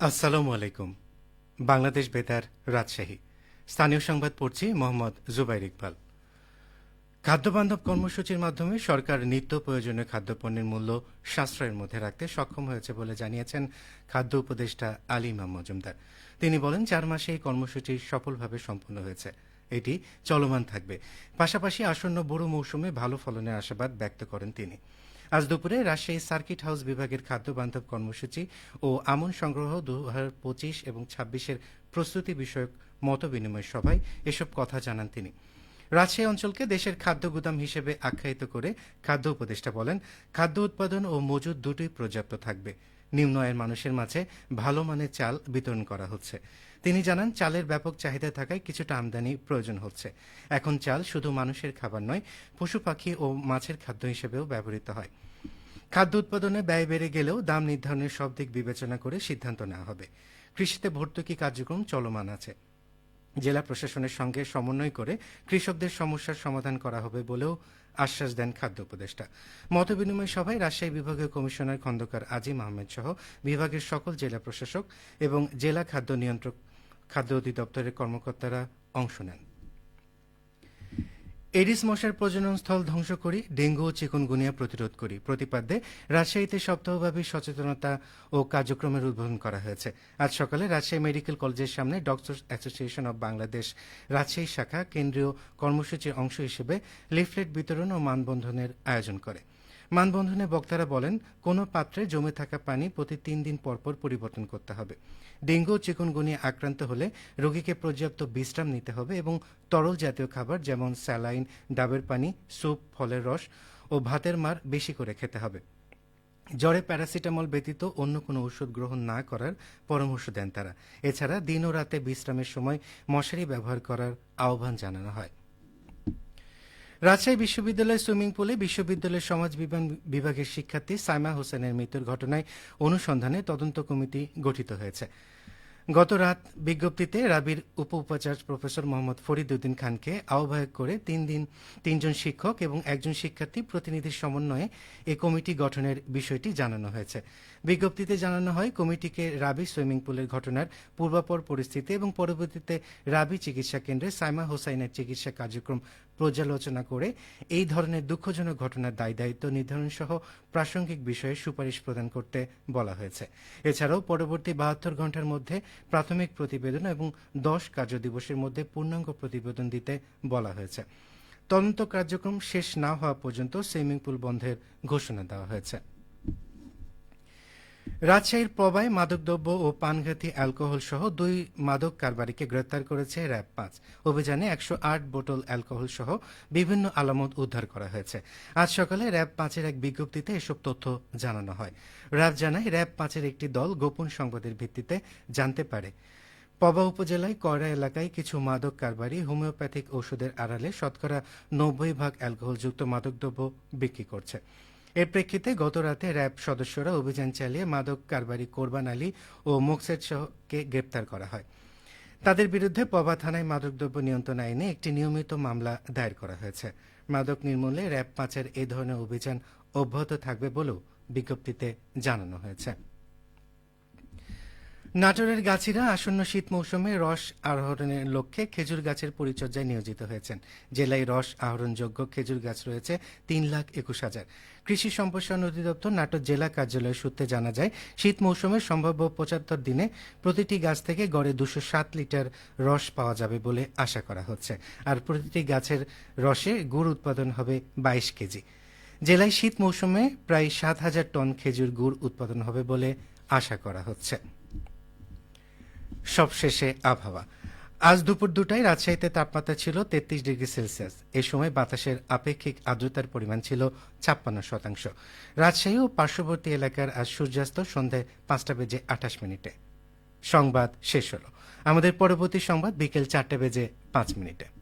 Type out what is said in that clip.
আসসালামু আলাইকুম। বাংলাদেশ বেতার, রাজশাহী। স্থানীয় সংবাদ পড়ছি মোহাম্মদ জুবাইর ইকবাল। খাদ্যবান্ধব কর্মসূচির মাধ্যমে সরকার নিত্য প্রয়োজনীয় খাদ্যপণ্যের মূল্য সাশ্রয়ের মধ্যে রাখতে সক্ষম হয়েছে বলে জানিয়েছেন খাদ্য উপদেষ্টা আলী ইমাম মজুমদার। তিনি বলেন, চার মাসে এই কর্মসূচি সফলভাবে সম্পন্ন হয়েছে। এটি চলমান থাকবে। পাশাপাশি আসন্ন বড় মৌসুমে ভালো ফলনের আশাবাদ ব্যক্ত করেন তিনি। আজ দুপুরে রাজশাহী সার্কিট হাউস বিভাগের খাদ্য বান্ধব কর্মসূচি ও আমন সংগ্রহ দু পঁচিশ এবং ছাব্বিশের প্রস্তুতি বিষয়ক মত বিনিময় সভায় এসব কথা জানান তিনি। রাজশাহী অঞ্চলকে দেশের খাদ্য গুদাম হিসেবে আখ্যায়িত করে খাদ্য উপদেষ্টা বলেন, খাদ্য উৎপাদন ও মজুদ দুটোই পর্যাপ্ত থাকবে। নিম্ন আয়ের মানুষের মাঝে ভালো মানের চাল বিতরণ করা হচ্ছে। তিনি জানান, চালের ব্যাপক চাহিদা থাকায় কিছুটা আমদানি প্রয়োজন হচ্ছে। এখন চাল শুধু মানুষের খাবার নয়, পশু পাখি ও মাছের খাদ্য হিসেবেও ব্যবহৃত হয়। খাদ্য উৎপাদনে ব্যয় বেড়ে গেলেও দাম নির্ধারণের সব দিক বিবেচনা করে সিদ্ধান্ত নেওয়া হবে। কৃষিতে ভর্তুকি কার্যক্রম চলমান আছে। জেলা প্রশাসনের সঙ্গে সমন্বয় করে কৃষকদের সমস্যার সমাধান করা হবে বলেও আশ্বাস দেন খাদ্য উপদেষ্টা। মতবিনিময় সভায় রাজশাহী বিভাগীয় কমিশনার খন্দকার আজিম আহমেদ সহ বিভাগের সকল জেলা প্রশাসক এবং জেলা খাদ্য নিয়ন্ত্রক, খাদ্য অধিদপ্তরের কর্মকর্তারা অংশ নেন। এডিস মশার প্রজনন স্থল ধ্বংস করি, ডেঙ্গু ও চিকুনগুনিয়া প্রতিরোধ করি। প্রতিপাদ্যে রাজশাহীতে সপ্তাহব্যাপী সচেতনতা ও কার্যক্রমের উদ্বোধন করা হয়েছে। আজ সকালে রাজশাহী মেডিকেল কলেজের সামনে doctor association of Bangladesh, Rajshahi শাখা কেন্দ্রীয় কর্মসূচির অংশ হিসেবে লিফলেট বিতরণ ও মানবন্ধনের আয়োজন করে। মানবন্ধনে বক্তারা বলেন, কোনো পাত্রে জমে থাকা পানি প্রতি তিন দিন পরপর পরিবর্তন করতে হবে। ডেঙ্গু ও চিকুনগুনিয়া আক্রান্ত হলে রোগীকে পর্যাপ্ত বিশ্রাম নিতে হবে এবং তরল জাতীয় খাবার যেমন স্যালাইন, ডাবের পানি, স্যুপ, ফলের রস ও ভাতের মার বেশি করে খেতে হবে। জ্বরে প্যারাসিটামল ব্যতীত অন্য কোনো ওষুধ গ্রহণ না করার পরামর্শ দেন তারা। এছাড়া দিন ও রাতে বিশ্রামের সময় মশারি ব্যবহার করার আহ্বান জানানো হয়। রাজশাহী বিশ্ববিদ্যালয়ের সুইমিং পুলে বিশ্ববিদ্যালয়ের সমাজ বিভাগের শিক্ষার্থী সাইমা হোসেনের মৃত্যুর ঘটনায় অনুসন্ধানে তদন্ত কমিটি গঠিত হয়েছে। গত রাত বিজ্ঞপ্তিতে রাবির উপ উপাচার্য প্রফেসর মোহাম্মদ ফরিদ উদ্দিন খানকে আহ্বায়ক করে তিন দিন তিনজন শিক্ষক এবং একজন শিক্ষার্থী প্রতিনিধির সমন্বয়ে এ কমিটি গঠনের বিষয়টি জানানো হয়েছে। বিজ্ঞপ্তিতে জানানো হয়, কমিটিকে রাবি সুইমিং পুলের ঘটনার পূর্বাপর পরিস্থিতি এবং পরবর্তীতে রাবি চিকিৎসা কেন্দ্রে সাইমা হোসাইনের চিকিৎসা কার্যক্রম পর্যালোচনা করে এই ধরনের দুঃখজনক ঘটনার দায় দায়িত্ব নির্ধারণ সহ প্রাসঙ্গিক বিষয়ে সুপারিশ প্রদান করতে বলা হয়েছে। এছাড়াও পরবর্তী বাহাত্তর ঘণ্টার মধ্যে প্রাথমিক প্রতিবেদন এবং দশ কার্য দিবসের মধ্যে পূর্ণাঙ্গ প্রতিবেদন দিতে বলা হয়েছে। তদন্ত কার্যক্রম শেষ না হওয়া পর্যন্ত সুইমিং পুল বন্ধের ঘোষণা দেওয়া হয়েছে। রাজশাহীর পবায় মাদকদ্রব্য ও পানঘাতি অ্যালকোহল সহ দুই মাদক কারবারিকে গ্রেপ্তার করেছে র্যাব পাঁচ। অভিযানে একশো আট বোতল অ্যালকোহল সহ বিভিন্ন আলামত উদ্ধার করা হয়েছে। আজ সকালে র্যাব পাঁচের এক বিজ্ঞপ্তিতে এসব তথ্য জানানো হয়। র্যাব জানায়, র্যাব পাঁচের একটি দল গোপন সংবাদের ভিত্তিতে জানতে পারে। পবা উপজেলায় কয়রা এলাকায় কিছু মাদক কারবারি হোমিওপ্যাথিক ওষুধের আড়ালে শতকরা নব্বই ভাগ অ্যালকোহলযুক্ত মাদকদ্রব্য বিক্রি করছে। এর প্রেক্ষিতে গতরাতে র্যাব সদস্যরা অভিযান চালিয়ে মাদক কারবারি কোরবান আলী ও মোকসেদ শাহকে গ্রেপ্তার করা হয়। তাদের বিরুদ্ধে পবা থানায় মাদকদ্রব্য নিয়ন্ত্রণ আইনে একটি নিয়মিত মামলা দায়ের করা হয়েছে। মাদক নির্মূলে র্যাব পাঁচের এ ধরনের অভিযান অব্যাহত থাকবে বলেও বিজ্ঞপ্তিতে জানানো হয়েছে। নাটোরের গাছিরা আসন্ন শীত মৌসুমে রস আহরণের লক্ষ্যে খেজুর গাছের পরিচর্যায় নিয়োজিত হয়েছেন। জেলায় রস আহরণযোগ্য খেজুর গাছ রয়েছে তিন লাখ একুশ হাজার। কৃষি সম্প্রসারণ অধিদপ্তর নাটোর জেলা কার্যালয় সূত্রে জানা যায়, শীত মৌসুমে সম্ভাব্য পঁচাত্তর দিনে প্রতিটি গাছ থেকে গড়ে দুশো সাত লিটার রস পাওয়া যাবে বলে আশা করা হচ্ছে। আর প্রতিটি গাছের রসে গুড় উৎপাদন হবে বাইশ কেজি। জেলায় শীত মৌসুমে প্রায় সাত হাজার টন খেজুর গুড় উৎপাদন হবে বলে আশা করা হচ্ছে। সবশেষে আবহাওয়া। আজ দুপুর দুটায় রাজশাহীতে তাপমাত্রা ছিল তেত্রিশ ডিগ্রি সেলসিয়াস। এ সময় বাতাসের আপেক্ষিক আর্দ্রতার পরিমাণ ছিল ছাপ্পান্ন শতাংশ। রাজশাহী ও পার্শ্ববর্তী এলাকার আজ সূর্যাস্ত সন্ধ্যায় পাঁচটা বেজে আঠাশ মিনিটে। সংবাদ শেষ হল। আমাদের পরবর্তী সংবাদ বিকেল চারটে বেজে পাঁচ মিনিটে।